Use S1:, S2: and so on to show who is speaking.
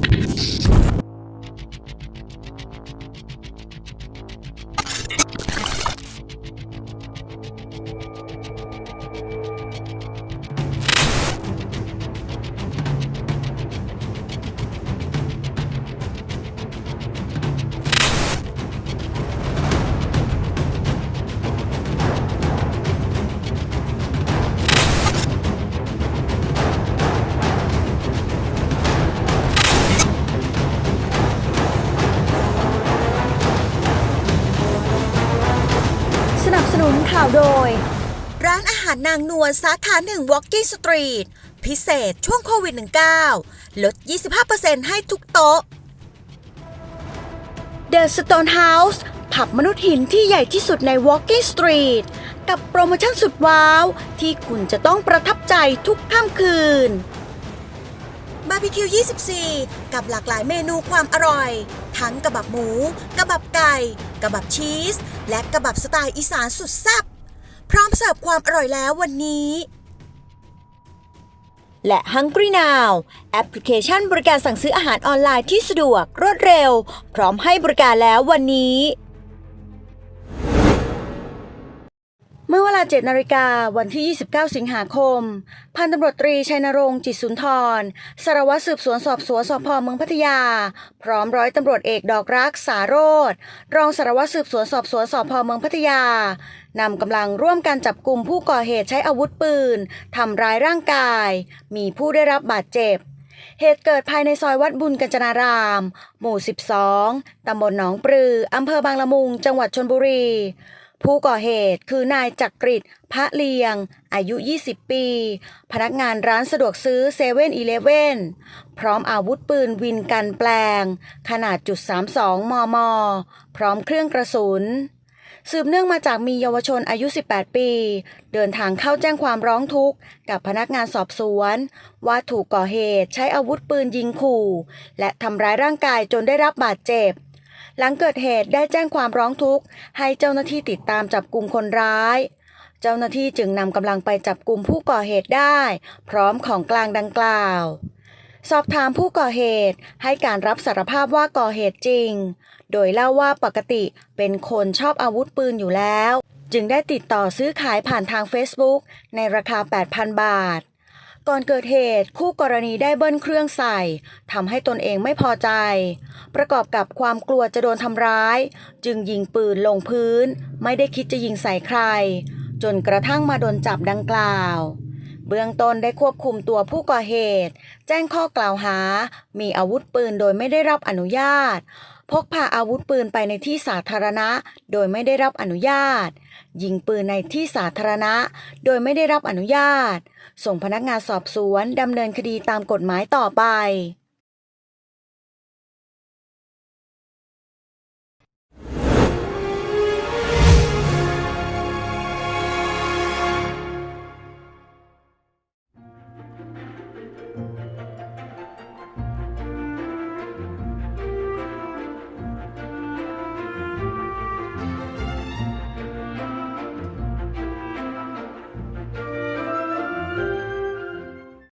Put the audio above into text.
S1: Peace. นุนข่าวโดย
S2: ร้านอาหารนางนวลสาขาหนึ่ง Walking Street พิเศษช่วงโควิด -19 ลด 25%ให้ทุกโต๊ะ
S1: The Stone House ผับมนุษย์หินที่ใหญ่ที่สุดใน Walking Street กับโปรโมชั่นสุดว้าว ที่คุณจะต้องประทับใจทุกค่ำคืน
S2: บาร์บีคิว 24 กับหลากหลายเมนูความอร่อย ทั้งกระบับหมู กระบับไก่ กระบับชีส และกระบับสไตล์อีสานสุดแซ่บพร้อมเสิร์ฟความอร่อยแล้ววันนี้
S1: และ Hungry Now แอปพลิเคชันบริการสั่งซื้ออาหารออนไลน์ที่สะดวกรวดเร็ว พร้อมให้บริการแล้ววันนี้ มื่อเวลา 7 นาฬิกาวันที่ 29 สิงหาคม พันตำรวจตรีชัยนรงค์จิตสุนทร สารวัตรสืบสวนสอบสวนสพเมืองพัทยา พร้อมร้อยตำรวจเอกดอกรักสาโรธรองสารวัตรสืบสวนสอบสวนสพเมืองพัทยานำกำลังร่วมกันจับกลุ่มผู้ก่อเหตุใช้อาวุธปืนทำร้ายร่างกาย มีผู้ได้รับบาดเจ็บ เหตุเกิดภายในซอยวัดบุญกัญจนาราม หมู่ 12 ตำบลหนองปลือ อำเภอบางละมุง จังหวัดชนบุรี ผู้ก่อเหตุคือนายจักริดพระเลียง อายุ 20 ปี พนักงานร้านสะดวกซื้อเซเว่นอีเลฟเว่นพร้อมอาวุธปืนวินกันแปลง ขนาดจุด32มม พร้อมเครื่องกระสุน สืบเนื่องมาจากมีเยาวชนอายุ 18 ปี เดินทางเข้าแจ้งความร้องทุกข์ กับพนักงานสอบสวน ว่าถูกก่อเหตุใช้อาวุธปืนยิงขู่ และทำร้ายร่างกายจนได้รับบาดเจ็บ หลังเกิดเหตุได้แจ้งความร้องทุกข์ ให้เจ้าหน้าที่ติดตามจับกลุ่มคนร้าย เจ้าหน้าที่จึงนำกำลังไปจับกลุ่มผู้ก่อเหตุได้ พร้อมของกลางดังกล่าว สอบถามผู้ก่อเหตุให้การรับสารภาพว่าก่อเหตุจริง โดยเล่าว่าปกติเป็นคนชอบอาวุธปืนอยู่แล้ว จึงได้ติดต่อซื้อขายผ่านทาง Facebook ในราคา 8,000 บาท ก่อนเกิดเหตุคู่กรณีได้เบิ้ลเครื่องใส่ทำให้ตนเองไม่พอใจ ประกอบกับความกลัวจะโดนทำร้าย จึงยิงปืนลงพื้น ไม่ได้คิดจะยิงใส่ใคร จนกระทั่งมาโดนจับดังกล่าว เบื้องต้นได้ควบคุมตัวผู้ก่อเหตุ แจ้งข้อกล่าวหา มีอาวุธปืนโดยไม่ได้รับอนุญาต พกพาอาวุธปืนไปในที่สาธารณะ โดยไม่ได้รับอนุญาต ยิงปืนในที่สาธารณะ โดยไม่ได้รับอนุญาต ส่งพนักงานสอบสวนดำเนินคดีตามกฎหมายต่อไป